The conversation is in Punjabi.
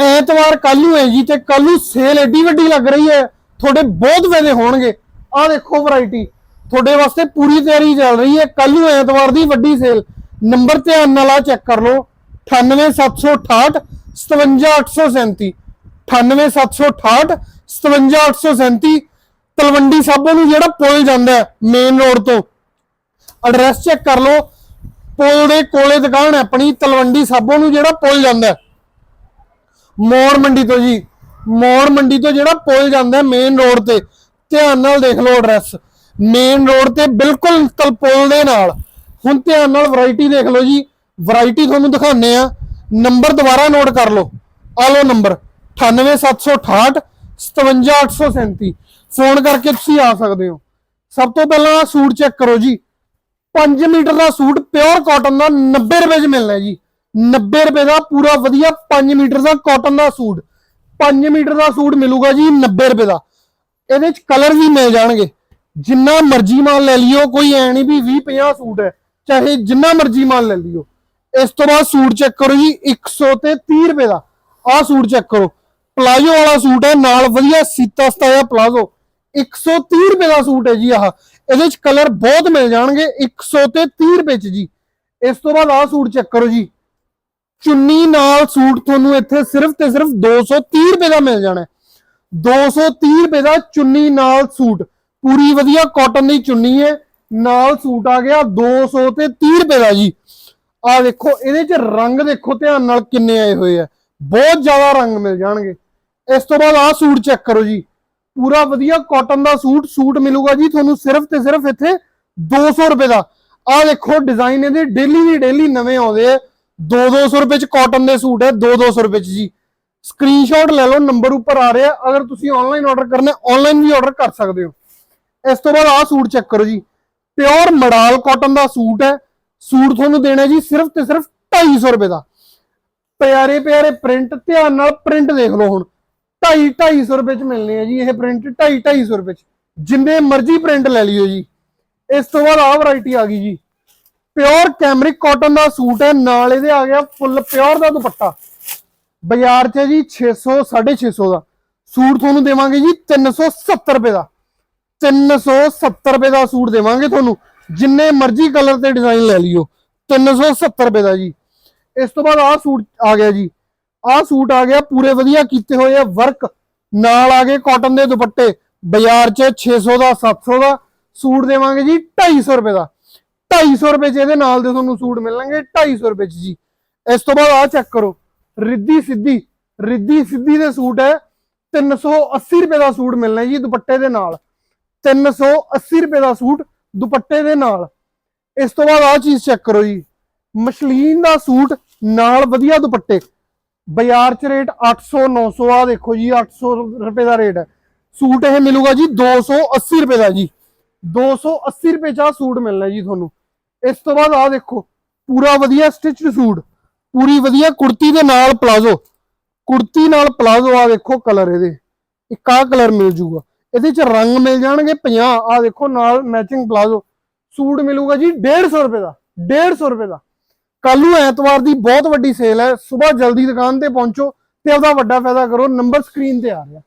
ਐਤਵਾਰ ਕੱਲ ਨੂੰ ਹੈ ਜੀ ਤੇ ਕੱਲ ਨੂੰ ਸੇਲ ਐਡੀ ਵੱਡੀ ਲੱਗ ਰਹੀ ਹੈ। ਤੁਹਾਡੇ ਬਹੁਤ ਫਾਇਦੇ ਹੋਣਗੇ। ਆਹ ਦੇਖੋ ਵੈਰਾਈਟੀ ਤੁਹਾਡੇ ਵਾਸਤੇ ਪੂਰੀ ਤਿਆਰੀ ਚੱਲ ਰਹੀ ਹੈ। ਕੱਲ ਨੂੰ ਐਤਵਾਰ ਦੀ ਵੱਡੀ ਸੇਲ ਨੰਬਰ ਧਿਆਨ ਨਾਲ ਆ ਚੈੱਕ ਕਰ ਲਓ। 98768 57837 98768 57837 ਤਲਵੰਡੀ ਸਾਬੋ ਨੂੰ ਜਿਹੜਾ ਪੁਲ ਜਾਂਦਾ ਮੇਨ ਰੋਡ ਤੋਂ। ਐਡਰੈਸ ਚੈੱਕ ਕਰ ਲਓ। ਪੁਲ ਦੇ ਕੋਲੇ ਦੁਕਾਨ ਹੈ ਆਪਣੀ। ਤਲਵੰਡੀ ਸਾਬੋ ਨੂੰ ਜਿਹੜਾ ਪੁਲ ਜਾਂਦਾ ਮੋੜ ਮੰਡੀ ਤੋਂ ਜੀ। ਮੋੜ ਮੰਡੀ ਤੋਂ ਜਿਹੜਾ ਪੁਲ ਜਾਂਦਾ ਮੇਨ ਰੋਡ ਤੇ, ਧਿਆਨ ਨਾਲ ਦੇਖ ਲਓ ਐਡਰੈਸ ਮੇਨ ਰੋਡ ਤੇ ਬਿਲਕੁਲ ਤਲ ਪੁਲ ਦੇ ਨਾਲ। ਹੁਣ ਧਿਆਨ ਨਾਲ ਵੈਰਾਈਟੀ ਦੇਖ ਲਓ ਜੀ। ਵੈਰਾਈਟੀ ਤੁਹਾਨੂੰ ਦਿਖਾਉਂਦੇ ਆ ਨੰਬਰ ਦੁਬਾਰਾ ਨੋਟ ਕਰ ਲਓ। ਆ ਲਓ ਨੰਬਰ 98768 57837 ਫੋਨ ਕਰਕੇ ਤੁਸੀਂ ਆ ਸਕਦੇ ਹੋ। ਸਭ ਤੋਂ ਪਹਿਲਾਂ ਸੂਟ ਚੈੱਕ ਕਰੋ ਜੀ। 5 ਮੀਟਰ ਦਾ ਸੂਟ ਪਿਓਰ ਕਾਟਨ ਦਾ 90 ਰੁਪਏ 'ਚ ਮਿਲਣਾ ਜੀ। 90 ਰੁਪਏ ਦਾ ਪੂਰਾ ਵਧੀਆ 5 ਮੀਟਰ ਦਾ ਕਾਟਨ ਦਾ ਸੂਟ। 5 ਮੀਟਰ ਦਾ ਸੂਟ ਮਿਲੂਗਾ ਜੀ 90 ਰੁਪਏ ਦਾ। ਇਹਦੇ 'ਚ ਕਲਰ ਵੀ ਮਿਲ ਜਾਣਗੇ। ਜਿੰਨਾ ਮਰਜ਼ੀ ਮਾਲ ਲੈ ਲਿਓ, ਕੋਈ ਐ ਨਹੀਂ ਵੀ 20 50 ਸੂਟ ਹੈ। ਚਾਹੇ ਜਿੰਨਾ ਮਰਜ਼ੀ ਮਾਲ ਲੈ ਲਿਓ। ਇਸ ਤੋਂ ਬਾਅਦ ਸੂਟ ਚੈੱਕ ਕਰੋ ਜੀ 100 ਤੇ 30 ਰੁਪਏ ਦਾ। ਆਹ ਸੂਟ ਚੈੱਕ ਕਰੋ। ਪਲਾਜੋ ਵਾਲਾ ਸੂਟ ਹੈ, ਨਾਲ ਵਧੀਆ ਸੀਤਾ ਸਤਾਇਆ ਪਲਾਜੋ 130 ਰੁਪਏ ਦਾ ਸੂਟ ਹੈ ਜੀ ਆਹ। ਇਹਦੇ ਚ ਕਲਰ ਬਹੁਤ ਮਿਲ ਜਾਣਗੇ 100 ਤੇ 30 ਰੁਪਏ ਚ ਜੀ। ਇਸ ਤੋਂ ਬਾਅਦ ਆਹ ਸੂਟ ਚੈੱਕ ਕਰੋ ਜੀ। ਚੁੰਨੀ ਨਾਲ ਸੂਟ ਤੁਹਾਨੂੰ ਇੱਥੇ ਸਿਰਫ ਤੇ ਸਿਰਫ 230 ਰੁਪਏ ਦਾ ਮਿਲ ਜਾਣਾ ਹੈ। 230 ਰੁਪਏ ਦਾ ਚੁੰਨੀ ਨਾਲ ਸੂਟ। ਪੂਰੀ ਵਧੀਆ ਕਾਟਨ ਦੀ ਚੁੰਨੀ ਹੈ। ਨਾਲ ਸੂਟ ਆ ਗਿਆ 200 ਤੇ 30 ਰੁਪਏ ਦਾ ਜੀ। ਆ ਦੇਖੋ, ਇਹਦੇ ਚ ਰੰਗ ਦੇਖੋ, ਧਿਆਨ ਨਾਲ ਕਿੰਨੇ ਆਏ ਹੋਏ ਆ। ਬਹੁਤ ਜ਼ਿਆਦਾ ਰੰਗ ਮਿਲ ਜਾਣਗੇ। ਇਸ ਤੋਂ ਬਾਅਦ ਆਹ ਸੂਟ ਚੈੱਕ ਕਰੋ ਜੀ। ਪੂਰਾ ਵਧੀਆ ਕਾਟਨ ਦਾ ਸੂਟ ਸੂਟ ਮਿਲੂਗਾ ਜੀ ਤੁਹਾਨੂੰ ਸਿਰਫ ਤੇ ਸਿਰਫ ਇੱਥੇ 200 ਰੁਪਏ ਦਾ। ਆਹ ਦੇਖੋ ਡਿਜ਼ਾਈਨ ਇਹਦੇ ਡੇਲੀ ਦੀ ਡੇਲੀ ਨਵੇਂ ਆਉਂਦੇ ਆ। 2-200 ਰੁਪਏ ਚ ਕਾਟਨ ਦੇ ਸੂਟ ਹੈ 2-200 ਰੁਪਏ ਚ ਜੀ। ਸਕਰੀਨਸ਼ਾਟ ਲੈ ਲਓ ਨੰਬਰ ਉੱਪਰ ਆ ਰਿਹਾ। ਅਗਰ ਤੁਸੀਂ ਆਨਲਾਈਨ ਆਰਡਰ ਕਰਨਾ ਆਨਲਾਈਨ ਵੀ ਆਰਡਰ ਕਰ ਸਕਦੇ ਹੋ। ਇਸ ਤੋਂ ਬਾਅਦ ਆਹ ਸੂਟ ਚੈੱਕ ਕਰੋ ਜੀ। ਪਿਓਰ ਮਡਾਲ ਕਾਟਨ ਦਾ ਸੂਟ ਹੈ। ਸੂਟ ਤੁਹਾਨੂੰ ਦੇਣਾ ਜੀ ਸਿਰਫ ਤੇ ਸਿਰਫ 250 ਰੁਪਏ ਦਾ। ਪਿਆਰੇ ਪਿਆਰੇ ਪ੍ਰਿੰਟ ਧਿਆਨ ਨਾਲ ਪ੍ਰਿੰਟ ਦੇਖ ਲਓ ਹੁਣ। 2.5 250 ਰੁਪਏ ਚ ਮਿਲਨੇ ਆ ਜੀ ਇਹ ਪ੍ਰਿੰਟ 2.5 250 ਰੁਪਏ ਚ। ਜਿੰਨੇ ਮਰਜ਼ੀ ਪ੍ਰਿੰਟ ਲੈ ਲਿਓ ਜੀ। ਇਸ ਤੋਂ ਬਾਅਦ ਆਹ ਵੈਰਾਈਟੀ ਆ ਗਈ ਜੀ। ਪਿਓਰ ਕੈਮਰਿਕ ਕਾਟਨ ਦਾ ਸੂਟ ਹੈ, ਨਾਲ ਇਹਦੇ ਆ ਗਿਆ ਫੁੱਲ ਪਿਓਰ ਦਾ ਦੁਪੱਟਾ। ਬਾਜ਼ਾਰ 'ਚ ਹੈ ਜੀ 600 650 ਦਾ। ਸੂਟ ਤੁਹਾਨੂੰ ਦੇਵਾਂਗੇ ਜੀ 370 ਰੁਪਏ ਦਾ। 370 ਰੁਪਏ ਦਾ ਸੂਟ ਦੇਵਾਂਗੇ ਤੁਹਾਨੂੰ, ਜਿੰਨੇ ਮਰਜ਼ੀ ਕਲਰ ਤੇ ਡਿਜ਼ਾਈਨ ਲੈ ਲਿਓ 370 ਰੁਪਏ ਦਾ ਜੀ। ਇਸ ਤੋਂ ਬਾਅਦ ਆਹ ਸੂਟ ਆ ਗਿਆ ਜੀ। ਆਹ ਸੂਟ ਆ ਗਿਆ ਪੂਰੇ ਵਧੀਆ ਕੀਤੇ ਹੋਏ ਆ ਵਰਕ ਨਾਲ ਆ ਗਏ ਕਾਟਨ ਦੇ ਦੁਪੱਟੇ। ਬਾਜ਼ਾਰ 'ਚ 600 ਦਾ 700 ਦਾ। ਸੂਟ ਦੇਵਾਂਗੇ ਜੀ 250 ਰੁਪਏ ਦਾ। 250 ਰੁਪਏ 'ਚ ਇਹਦੇ ਨਾਲ ਦੇ ਤੁਹਾਨੂੰ ਸੂਟ ਮਿਲਣਗੇ 250 ਰੁਪਏ 'ਚ ਜੀ। ਇਸ ਤੋਂ ਬਾਅਦ ਆਹ ਚੈੱਕ ਕਰੋ। ਰਿੱਧੀ ਸਿੱਧੀ ਰਿੱਧੀ ਸਿੱਧੀ ਦੇ ਸੂਟ ਹੈ 380 ਰੁਪਏ ਦਾ ਸੂਟ ਮਿਲਣਾ ਜੀ ਦੁਪੱਟੇ ਦੇ ਨਾਲ। 380 ਰੁਪਏ ਦਾ ਸੂਟ ਦੁਪੱਟੇ ਦੇ ਨਾਲ। ਇਸ ਤੋਂ ਬਾਅਦ ਆਹ ਚੀਜ਼ ਚੈੱਕ ਕਰੋ ਜੀ। ਮਸ਼ਲੀਨ ਦਾ ਸੂਟ ਨਾਲ ਵਧੀਆ ਦੁਪੱਟੇ। ਬਾਜ਼ਾਰ 'ਚ ਰੇਟ 800 900 ਆ ਦੇਖੋ ਜੀ 800 ਰੁਪਏ ਦਾ ਰੇਟ ਹੈ। ਸੂਟ ਇਹ ਮਿਲੂਗਾ ਜੀ 280 ਰੁਪਏ ਦਾ ਜੀ। 280 ਰੁਪਏ 'ਚ ਆਹ ਸੂਟ ਮਿਲਣਾ ਜੀ ਤੁਹਾਨੂੰ। ਇਸ ਤੋਂ ਬਾਅਦ ਆਹ ਦੇਖੋ, ਪੂਰਾ ਵਧੀਆ ਸਟਿਚਡ ਸੂਟ, ਪੂਰੀ ਵਧੀਆ ਕੁੜਤੀ ਦੇ ਨਾਲ ਪਲਾਜ਼ੋ ਕੁੜਤੀ ਨਾਲ ਪਲਾਜ਼ੋ ਆ ਦੇਖੋ ਕਲਰ ਇਹਦੇ, ਇੱਕ ਆਹ ਕਲਰ ਮਿਲ ਜੂਗਾ। ਇਹਦੇ 'ਚ ਰੰਗ ਮਿਲ ਜਾਣਗੇ 50 ਆ ਦੇਖੋ ਨਾਲ ਮੈਚਿੰਗ ਪਲਾਜ਼ੋ ਸੂਟ ਮਿਲੂਗਾ ਜੀ 150 ਰੁਪਏ ਦਾ 150 ਰੁਪਏ ਦਾ। ਕੱਲ ਨੂੰ ਐਤਵਾਰ ਦੀ ਬਹੁਤ ਵੱਡੀ ਸੇਲ ਹੈ, ਸਵੇਰ ਜਲਦੀ ਦੁਕਾਨ ਤੇ ਪਹੁੰਚੋ ਤੇ ਉਹਦਾ ਵੱਡਾ ਫਾਇਦਾ ਕਰੋ ਨੰਬਰ ਸਕਰੀਨ ਤੇ ਆ ਰਿਹਾ।